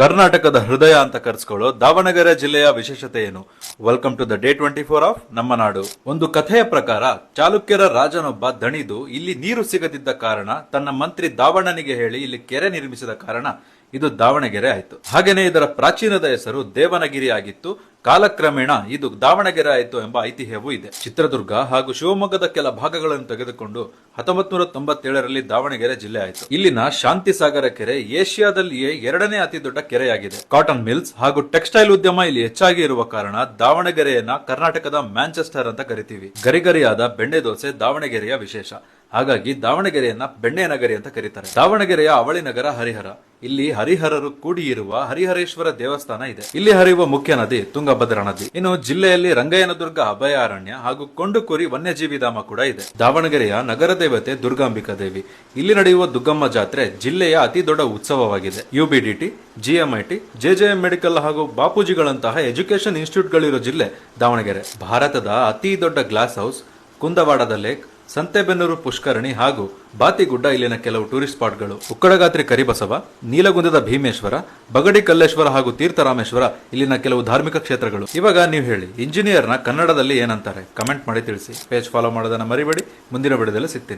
ಕರ್ನಾಟಕದ ಹೃದಯ ಅಂತ ಕರೆಸ್ಕೊಳ್ಳೋ ದಾವಣಗೆರೆ ಜಿಲ್ಲೆಯ ವಿಶೇಷತೆ ಏನು? Welcome to the day twenty four of ನಮ್ಮ ನಾಡು. ಒಂದು ಕಥೆಯ ಪ್ರಕಾರ, ಚಾಲುಕ್ಯರ ರಾಜನೊಬ್ಬ ದಣಿದು ಇಲ್ಲಿ ನೀರು ಸಿಗದಿದ್ದ ಕಾರಣ ತನ್ನ ಮಂತ್ರಿ ದಾವಣನಿಗೆ ಹೇಳಿ ಇಲ್ಲಿ ಕೆರೆ ನಿರ್ಮಿಸಿದ ಕಾರಣ ಇದು ದಾವಣಗೆರೆ ಆಯಿತು. ಹಾಗೆಯೇ ಇದರ ಪ್ರಾಚೀನದ ಹೆಸರು ದೇವನಗಿರಿ ಆಗಿತ್ತು ಕಾಲಕ್ರಮೇಣ ಇದು ದಾವಣಗೆರೆ ಆಯಿತು ಎಂಬ ಐತಿಹ್ಯವೂ ಇದೆ. ಚಿತ್ರದುರ್ಗ ಹಾಗೂ ಶಿವಮೊಗ್ಗದ ಕೆಲ ಭಾಗಗಳನ್ನು ತೆಗೆದುಕೊಂಡು ಹತ್ತೊಂಬತ್ ನೂರ ತೊಂಬತ್ತೇಳರಲ್ಲಿ ದಾವಣಗೆರೆ ಜಿಲ್ಲೆ ಆಯಿತು. ಇಲ್ಲಿನ ಶಾಂತಿ ಸಾಗರ ಕೆರೆ ಏಷ್ಯಾದಲ್ಲಿಯೇ ಎರಡನೇ ಅತಿ ದೊಡ್ಡ ಕೆರೆಯಾಗಿದೆ. ಕಾಟನ್ ಮಿಲ್ಸ್ ಹಾಗೂ ಟೆಕ್ಸ್ಟೈಲ್ ಉದ್ಯಮ ಇಲ್ಲಿ ಹೆಚ್ಚಾಗಿ ಇರುವ ಕಾರಣ ದಾವಣಗೆರೆಯನ್ನ ಕರ್ನಾಟಕದ ಮ್ಯಾಂಚೆಸ್ಟರ್ ಅಂತ ಕರಿತೀವಿ. ಗರಿಗರಿಯಾದ ಬೆಣ್ಣೆ ದೋಸೆ ದಾವಣಗೆರೆಯ ವಿಶೇಷ. ಹಾಗಾಗಿ ದಾವಣಗೆರೆಯನ್ನ ಬೆಣ್ಣೆ ನಗರಿ ಅಂತ ಕರೀತಾರೆ. ದಾವಣಗೆರೆಯ ಅವಳಿ ನಗರ ಹರಿಹರ. ಇಲ್ಲಿ ಹರಿಹರರು ಕೂಡಿಯಿರುವ ಹರಿಹರೇಶ್ವರ ದೇವಸ್ಥಾನ ಇದೆ. ಇಲ್ಲಿ ಹರಿಯುವ ಮುಖ್ಯ ನದಿ ತುಂಗಭದ್ರಾ ನದಿ. ಇನ್ನು ಜಿಲ್ಲೆಯಲ್ಲಿ ರಂಗಯ್ಯನದುರ್ಗ ಅಭಯಾರಣ್ಯ ಹಾಗೂ ಕೊಂಡುಕುರಿ ವನ್ಯಜೀವಿ ಧಾಮ ಕೂಡ ಇದೆ. ದಾವಣಗೆರೆಯ ನಗರ ದೇವತೆ ದುರ್ಗಾಂಬಿಕಾ ದೇವಿ. ಇಲ್ಲಿ ನಡೆಯುವ ದುಗ್ಗಮ್ಮ ಜಾತ್ರೆ ಜಿಲ್ಲೆಯ ಅತಿ ದೊಡ್ಡ ಉತ್ಸವವಾಗಿದೆ. ಯುಬಿಡಿಟಿ, ಜಿಎಂಐಟಿ, ಜೆಜೆಎಂ ಮೆಡಿಕಲ್ ಹಾಗೂ ಬಾಪೂಜಿಗಳಂತಹ ಎಜುಕೇಶನ್ ಇನ್ಸ್ಟಿಟ್ಯೂಟ್ಗಳಿರೋ ಜಿಲ್ಲೆ ದಾವಣಗೆರೆ. ಭಾರತದ ಅತಿ ದೊಡ್ಡ ಗ್ಲಾಸ್ ಹೌಸ್ ಕುಂದವಾಡದ ಲೇಕ್ ಸಂತೆಬೆನ್ನೂರು ಪುಷ್ಕರಣಿ ಹಾಗೂ ಬಾತಿಗುಡ್ಡ ಇಲ್ಲಿನ ಕೆಲವು ಟೂರಿಸ್ಟ್ ಸ್ಪಾಟ್ಗಳು. ಉಕ್ಕಡಗಾತ್ರಿ ಕರಿಬಸವ, ನೀಲಗುಂದದ ಭೀಮೇಶ್ವರ, ಬಗಡಿ ಕಲ್ಲೇಶ್ವರ ಹಾಗೂ ತೀರ್ಥರಾಮೇಶ್ವರ ಇಲ್ಲಿನ ಕೆಲವು ಧಾರ್ಮಿಕ ಕ್ಷೇತ್ರಗಳು. ಇವಾಗ ನೀವು ಹೇಳಿ, ಇಂಜಿನಿಯರ್ನ ಕನ್ನಡದಲ್ಲಿ ಏನಂತಾರೆ? ಕಮೆಂಟ್ ಮಾಡಿ ತಿಳಿಸಿ. ಪೇಜ್ ಫಾಲೋ ಮಾಡೋದನ್ನ ಮರಿಬೇಡಿ. ಮುಂದಿನ ವಿಡಿಯೋದಲ್ಲಿ ಸಿಗ್ತೀನಿ.